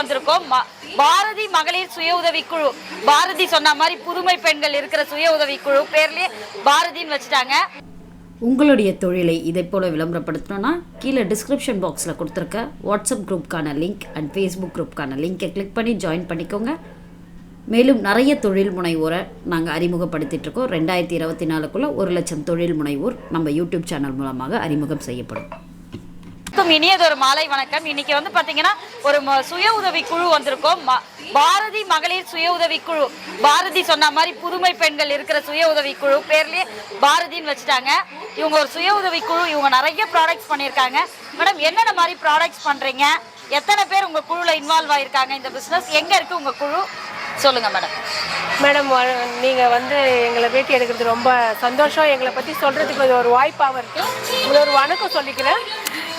வந்திருக்கோம். பாரதி மகளிர் சுய உதவிக்குழு. பாரதி சொன்ன மாதிரி புதுமை பெண்கள் இருக்கிற சுய உதவிக்குழு பேர்லயே பாரதின்னு வச்சுட்டாங்க. உங்களுடைய தொழிலை இதை போல் விளம்பரப்படுத்தணும்னா கீழே டிஸ்கிரிப்ஷன் பாக்ஸில் கொடுத்துருக்க வாட்ஸ்அப் குரூப்க்கான லிங்க் அண்ட் ஃபேஸ்புக் குரூப்க்கான லிங்கை கிளிக் பண்ணி ஜாயின் பண்ணிக்கோங்க. மேலும் நிறைய தொழில் முனைவோரை நாங்கள் அறிமுகப்படுத்திட்டுருக்கோம் ரெண்டாயிரத்தி இருபத்தி நாலுக்குள்ளே ஒரு லட்சம் தொழில் முனைவோர் நம்ம யூடியூப் சேனல் மூலமாக அறிமுகம் செய்யப்படும். அனைவருக்கும் இனியதொரு மாலை வணக்கம். இன்னைக்கு வந்து பாத்தீங்கன்னா ஒரு ம- சுய உதவி குழு வந்திருக்கோம். ம- பாரதி மகளிர் சுய உதவி குழு. பாரதி சொன்ன மாதிரி புதுமை பெண்கள் இருக்கிற சுய உதவி குழு பேர்லயே பாரதின்னு வச்சுட்டாங்க. இவங்க ஒரு சுய உதவி குழு. இவங்க நிறைய ப்ராடக்ட்ஸ் பண்ணியிருக்காங்க. மேடம் என்னென்ன மாதிரி ப்ராடக்ட்ஸ் பண்றீங்க? எத்தனை பேர் உங்க குழுல இன்வால்வ் ஆயிருக்காங்க? இந்த பிசினஸ் எங்க இருக்கு உங்க குழு? சொல்லுங்க மேடம் மேடம் நீங்கள் வந்து எங்களை பேட்டி எடுக்கிறது ரொம்ப சந்தோஷம். எங்களை பற்றி சொல்கிறதுக்கு ஒரு வாய்ப்பாக இருக்குது உங்களை ஒரு வணக்கம் சொல்லிக்கிறேன்.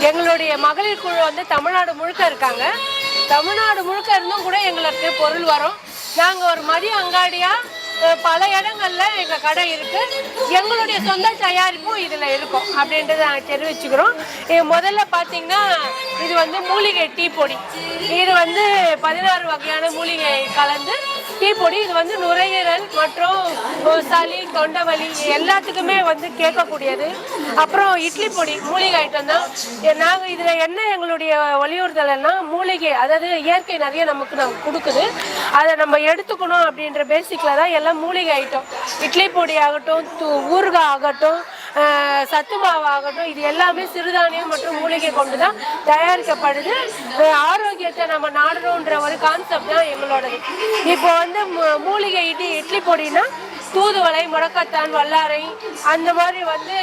எங்களுடைய மகளிர் குழு வந்து தமிழ்நாடு முழுக்க இருக்காங்க. தமிழ்நாடு முழுக்க இருந்தும் கூட எங்களுக்கு பொருள் வரும். நாங்கள் ஒரு மதிய அங்காடியா பல இடங்கள்ல எங்க கடை இருக்கு. எங்களுடைய சொந்த தயாரிப்பும் இதுல இருக்கும் அப்படின்றத நாங்கள் தெரிவிச்சுக்கிறோம். இது முதல்ல பார்த்தீங்கன்னா இது வந்து மூலிகை டீ பொடி. இது வந்து பதினாறு வகையான மூலிகை கலந்து டீ பொடி. இது வந்து நுரையீரல் மற்றும் சளி தொண்டை வலி எல்லாத்துக்குமே வந்து கேட்கக்கூடியது. அப்புறம் இட்லி பொடி மூலிகை ஐட்டம் தான். நாங்கள் இதில் என்ன எங்களுடைய வலியுறுத்தலைன்னா மூலிகை அதாவது இயற்கை நிறைய நமக்கு நமக்கு கொடுக்குது. அதை நம்ம எடுத்துக்கணும் அப்படின்ற பேசிக்கில் தான் எல்லாம் மூலிகை ஐட்டம் இட்லி பொடி ஆகட்டும் து- ஊறுகாய் ஆகட்டும் சத்து மாவு ஆகட்டும் இது எல்லாமே சிறுதானியம் மற்றும் மூலிகை கொண்டு தான் தயாரிக்கப்படுது. ஆரோக்கியத்தை நம்ம நாடணுன்ற ஒரு கான்செப்ட் தான் எங்களோடது. இப்போ வந்து மூ- மூலிகை இட்லி இட்லி பொடினா தூதுவளை முடக்கத்தான் வல்லாரை அந்த மாதிரி வந்து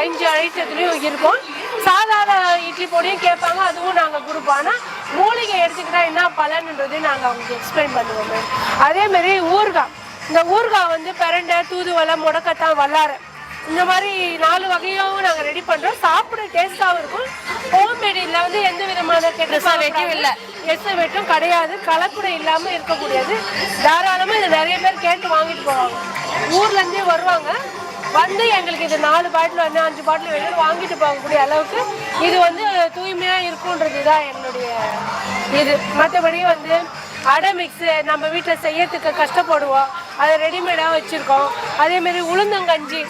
அஞ்சு ஐட்டத்துலேயும் இருக்கும். சாதாரண இட்லி பொடியும் கேட்பாங்க அதுவும் நாங்கள் கொடுப்போம். ஆனால் மூலிகை எடுத்துக்கிட்டா என்ன பலன்ன்றது நாங்கள் அவங்களுக்கு எக்ஸ்பிளைன் பண்ணுவோம் அதேமாரி ஊறுகாய். இந்த ஊறுகாய் வந்து பிரண்டை தூதுவளை முடக்கத்தான் வல்லாரை. இந்த மாதிரி நாலு வகையும் நாங்கள் ரெடி பண்ணுறோம் சாப்பிட டேஸ்ட்டாகவும் இருக்கும். ஹோம் மேடில் வந்து எந்த விதமான Preservative இல்ல. எஸ்எவேட்டும் கிடையாது. கலப்படம் இல்லாமல் இருக்கக்கூடியது தாராளமாக இது நிறைய பேர் கேட்டு வாங்கிட்டு போவாங்க. ஊர்லேருந்தே வருவாங்க. வந்து எங்களுக்கு இது நாலு பாட்டில் வந்து அஞ்சு பாட்டில் வேணும் வாங்கிட்டு போகக்கூடிய அளவுக்கு இது வந்து தூய்மையாக இருக்குன்றது தான் என்னுடைய இது. மற்றபடி வந்து அடை மிக்ஸு நம்ம வீட்டில் செய்யறதுக்கு கஷ்டப்படுவோம். அதை ரெடிமேடாக வச்சுருக்கோம். அதேமாரி உளுந்தங்கஞ்சி.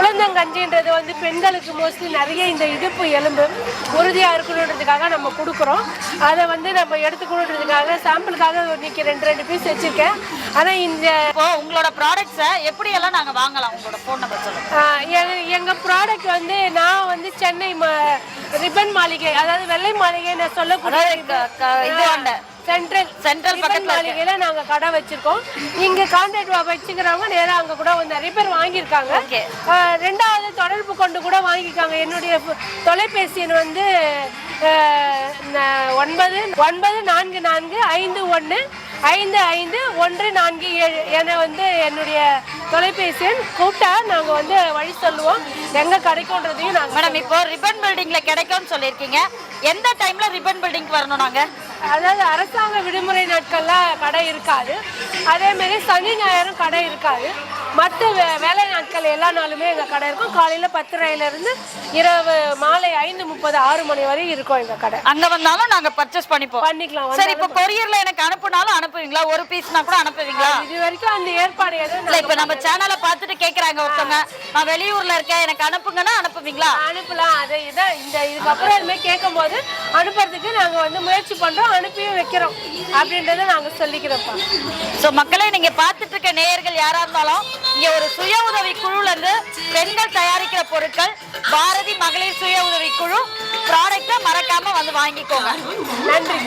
உளுந்தங்கஞ்சின்றது வந்து பெண்களுக்கு மோஸ்ட்லி நிறைய இந்த இடுப்பு எலும்பு உறுதியாக இருக்கணுன்றதுக்காக நம்ம கொடுக்குறோம். அதை வந்து நம்ம எடுத்துக்கணுன்றதுக்காக சாம்பிளுக்காக இன்னைக்கு ரெண்டு ரெண்டு பீஸ் வச்சுருக்கேன். ஆனால் இந்த இப்போ உங்களோட ப்ராடக்ட்ஸை எப்படி எல்லாம் நாங்க வாங்கலாம்? உங்களோட ஃபோன் நம்பர் சொல்லுங்க. ஆஹ் எங்க- எங்க ப்ராடக்ட் வந்து நான் வந்து சென்னை ம- ரிப்பன் மாளிகை அதாவது வெள்ளை மாளிகை நான் சொல்லக்கூடிய சென்ட்ரல் ரிப்பன் பக்கத்துல. மாளிகையில நாங்க கடை வச்சிருக்கோம். இங்க கான்டாக்ட் வச்சுக்கிறவங்க நேரா அங்க கூட வந்து நிறைய பேர் வாங்கியிருக்காங்க. ரெண்டாவது தொடர்பு கொண்டு கூட வாங்கியிருக்காங்க. என்னுடைய தொலைபேசி எண் வந்து ஒன்பது ஒன்பது நான்கு நான்கு ஐந்து ஒன்று ஐந்து ஐந்து ஒன்று நான்கு ஏழு என வந்து என்னுடைய தொலைபேசி எண் கூப்பிட்டா நாங்கள் வந்து வழி சொல்லுவோம். எங்கே கிடைக்கும்ன்றதையும் நாங்கள் மேடம் இப்போ ரிப்பன் பில்டிங்ல கிடைக்கும்னு சொல்லியிருக்கீங்க. எந்த டைம்ல ரிப்பன் பில்டிங் வரணும் நாங்க? அதாவது அரசாங்க விடுமுறை நாட்கள்லாம் கடை இருக்காது. அதே மாதிரி சனி ஞாயிறும் கடை இருக்காது. மற்ற வே வேலை நாட்கள் எல்லா நாளுமே எங்கள் கடை இருக்கும். காலையில் பத்தரையிலேருந்து இரவு மாலை ஐந்து முப்பது ஆறு மணி வரை இருக்கும் எங்கள் கடை. அங்க வந்தாலும் நாங்க பர்ச்சேஸ் பண்ணிப்போம். பண்ணிக்கலாம் சரி இப்போ கொரியர்ல எனக்கு அனுப்புனாலும் அனுப்புவீங்களா? ஒரு பீஸ்னா கூட அனுப்புவீங்களா? இது வரைக்கும் அந்த ஏற்பாடு எதுவும் இல்ல இப்ப நம்ம சேனலை பார்த்துட்டு கேக்குறாங்க ஒருத்தவங்க. நான் வெளியூர்ல இருக்கேன் எனக்கு அனுப்புங்கன்னா அனுப்புவீங்களா? அனுப்பலாம். அதை இதை இந்த இதுக்கப்புறம் இதுமாதிரி கேட்கும்போது அனுப்புறதுக்கு நாங்கள் வந்து முயற்சி பண்ணுறோம் அனுப்பியும் வைக்கிறோம். அப்படின்றத நாங்கள் சொல்லிக்கிறோம்ப்பா. சோ மக்களே நீங்க பார்த்துட்டு இருக்க நேயர்கள் யாரா இருந்தாலும் இங்க ஒரு சுய உதவி குழுல இருந்து பெண்கள் தயாரிக்கிற பொருட்கள் பாரதி மகளிர் சுய உதவி குழு ப்ராடக்ட்டை மறக்காம வந்து வாங்கிக்கோங்க. நன்றி